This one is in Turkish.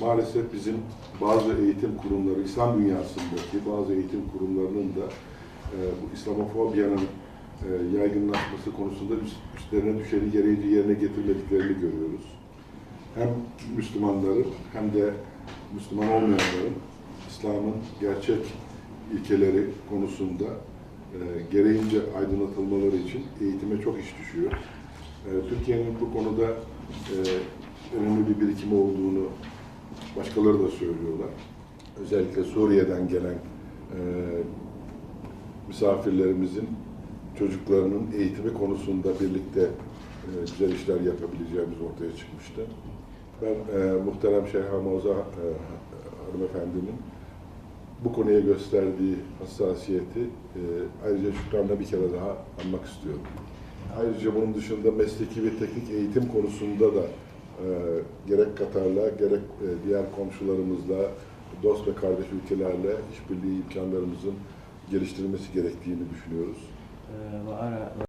maalesef bizim bazı eğitim kurumları, İslam dünyasındaki bazı eğitim kurumlarının da e, bu İslamofobiyanın e, yaygınlaşması konusunda üst- üstlerine düşeni gereğince yerine getirmediklerini görüyoruz. Hem Müslümanların hem de Müslüman olmayanların İslam'ın gerçek ilkeleri konusunda e, gereğince aydınlatılmaları için eğitime çok iş düşüyor. E, Türkiye'nin bu konuda e, önemli bir birikimi olduğunu başkaları da söylüyorlar. Özellikle Suriye'den gelen e, misafirlerimizin çocuklarının eğitimi konusunda birlikte e, güzel işler yapabileceğimiz ortaya çıkmıştı. Ben e, muhterem Şeyh Hamza e, hanımefendinin bu konuya gösterdiği hassasiyeti e, ayrıca şükranla bir kere daha anmak istiyorum. Ayrıca bunun dışında mesleki ve teknik eğitim konusunda da ee, gerek Katar'la gerek e, diğer komşularımızla, dost ve kardeş ülkelerle işbirliği imkanlarımızın geliştirilmesi gerektiğini düşünüyoruz. Ee,